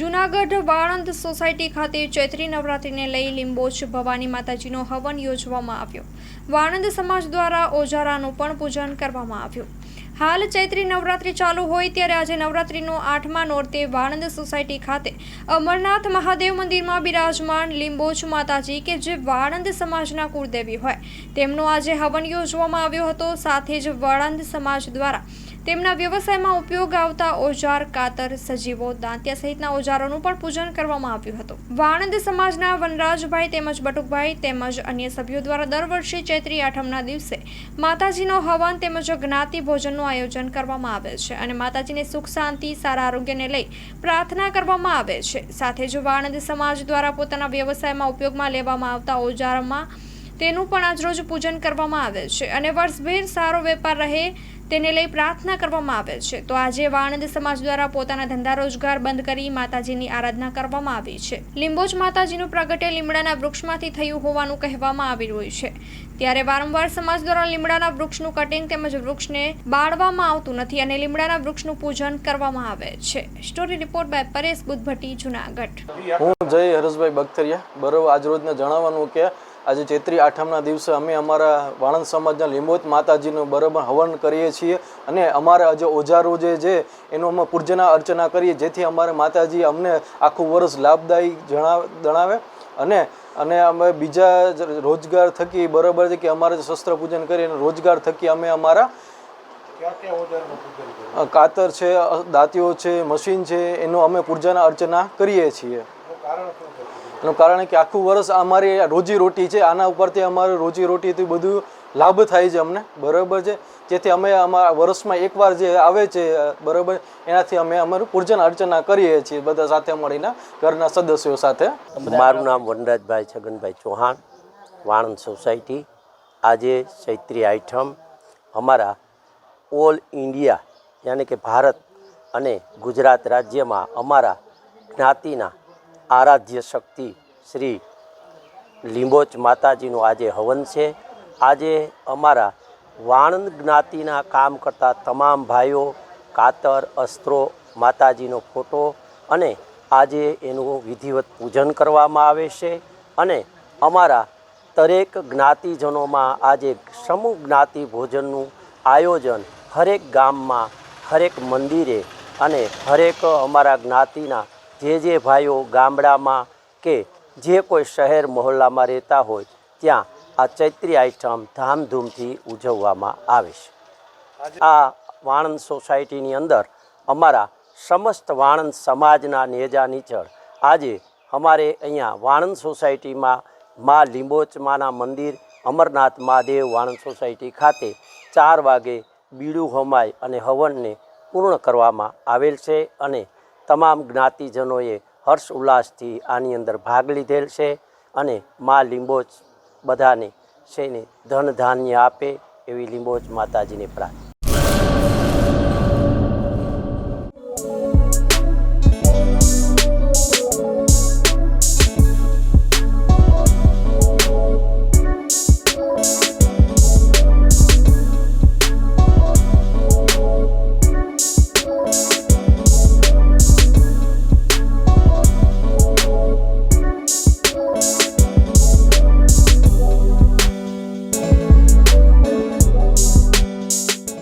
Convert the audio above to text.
જૂનાગઢ વાળંદ society ખાતે ચૈત્રી નવરાત્રિને લઈ લીંબોચ ભવાની માતાજીનો હવન યોજવામાં આવ્યો. વાણંદ સમાજ દ્વારા ઓજારાનું પણ પૂજન કરવામાં આવ્યું. હાલ ચૈત્રી નવરાત્રિ ચાલુ હોય ત્યારે આજે નવરાત્રીનો આઠમા નોરતે વાણંદ સોસાયટી ખાતે અમરનાથ મહાદેવ મંદિરમાં બિરાજમાન લીંબોચ માતાજી કે જે વાણંદ સમાજના કુળદેવી હોય, તેમનો આજે હવન યોજવામાં આવ્યો હતો. સાથે જ વાણંદ સમાજ દ્વારા તેમના વ્યવસાયમાં ઉપયોગ આવતા ઓજાર, કાતર, સજીવો, દાંતિયા સહિતના ઓજારોનું પણ પૂજન કરવામાં આવ્યું હતું. વાણંદ સમાજના વનરાજભાઈ તેમજ બટુકભાઈ તેમજ અન્ય સભ્યો દ્વારા દર વર્ષે ચૈત્રી આઠમના દિવસે માતાજીનો હવન તેમજ જ્ઞાતિ ભોજનનું આયોજન કરવામાં આવે છે અને માતાજીને સુખ, શાંતિ, સારા આરોગ્યને લઈ પ્રાર્થના કરવામાં આવે છે. સાથે જ વાણંદ સમાજ દ્વારા પોતાના વ્યવસાયમાં ઉપયોગમાં લેવામાં આવતા ઓજારોમાં તેનું પણ આજરોજ પૂજન કરવામાં આવે છે અને વર્ષભેર સારો વેપાર રહે તેને લઈ પ્રાર્થના કરવામાં આવે છે. તો આજે વાણંદ સમાજ દ્વારા પોતાના ધંધા રોજગાર બંધ કરી માતાજીની આરાધના કરવામાં આવી છે. લીંબોજ માતાજીનું પ્રગટ્ય લીમડાના વૃક્ષમાંથી થયું હોવાનું કહેવામાં આવી રહ્યું છે. ત્યારે વારંવાર સમાજ દ્વારા લીમડાના વૃક્ષનું કટિંગ તેમજ વૃક્ષને બાળવામાં આવતું નથી અને લીમડાના વૃક્ષનું પૂજન કરવામાં આવે છે. Story report by Paresh Buddhabhatti, Junagadh. હું જય હરેશભાઈ બખ્તરિયા. બરોબર, આજ રોજને જણાવવાનું કે આજે ચૈત્રી આઠમના દિવસે અમે અમારા વાણંદ સમાજના લીંબોત માતાજીનું બરાબર હવન કરીએ છીએ અને અમારા જે ઓજારો જે છે એનું અમે પૂજના અર્ચના કરીએ જેથી અમારે માતાજી અમને આખું વર્ષ લાભદાયી જણાવ જણાવે અને અને અમે બીજા રોજગાર થકી બરાબર છે કે અમારે શસ્ત્ર પૂજન કરી અને રોજગાર થકી અમે અમારા કાતર છે દાંતીઓ છે મશીન છે એનું અમે પૂજાના અર્ચના કરીએ છીએ. એનું કારણ કે આખું વર્ષ અમારી રોજી રોટી છે, આના ઉપરથી અમારે રોજી રોટીથી બધું લાભ થાય છે અમને, બરાબર છે? જેથી અમે અમારા વર્ષમાં એકવાર જે આવે છે, બરાબર, એનાથી અમે અમારું પૂજન અર્ચના કરીએ છીએ બધા સાથે મળીને, ઘરના સદસ્યો સાથે. મારું નામ વનરાજભાઈ છગનભાઈ ચૌહાણ, વાણંદ સોસાયટી, આજે ચૈત્રી આઈઠમ અમારા ઓલ ઇન્ડિયા, યાની કે ભારત અને ગુજરાત રાજ્યમાં અમારા જ્ઞાતિના આરાધ્ય શક્તિ શ્રી લીંબોચ માતાજીનું આજે હવન છે. આજે અમારા વાણંદ જ્ઞાતિના કામ કરતા તમામ ભાઈઓ, કાતર, અસ્ત્રો, માતાજીનો ફોટો અને આજે એનું વિધિવત પૂજન કરવામાં આવે છે અને અમારા દરેક જ્ઞાતિજનોમાં આજે સમૂહ જ્ઞાતિ ભોજનનું આયોજન હરેક ગામમાં, હરેક મંદિરે અને હરેક અમારા જ્ઞાતિના જે જે ભાઈઓ ગામડામાં કે જે કોઈ શહેર મહોલ્લામાં રહેતા હોય, ત્યાં આ ચૈત્રી આઈટમ ધામધૂમથી ઉજવવામાં આવે છે. આ વાણંદ સોસાયટીની અંદર અમારા સમસ્ત વાણંદ સમાજના નેજા નીચળ આજે અમારે અહીંયા વાણંદ સોસાયટીમાં મા લીંબોચમાના મંદિર, અમરનાથ મહાદેવ વાણંદ સોસાયટી ખાતે ચાર વાગે બીડું હોમાય અને હવનને પૂર્ણ કરવામાં આવેલ છે અને તમામ જ્ઞાતિજનોએ હર્ષ ઉલ્લાસથી આની અંદર ભાગ લીધેલ છે અને મા લીંબોચ બધાને છે ને ધન ધાન્ય આપે એવી લીંબોચ માતાજીની પ્રાર્થના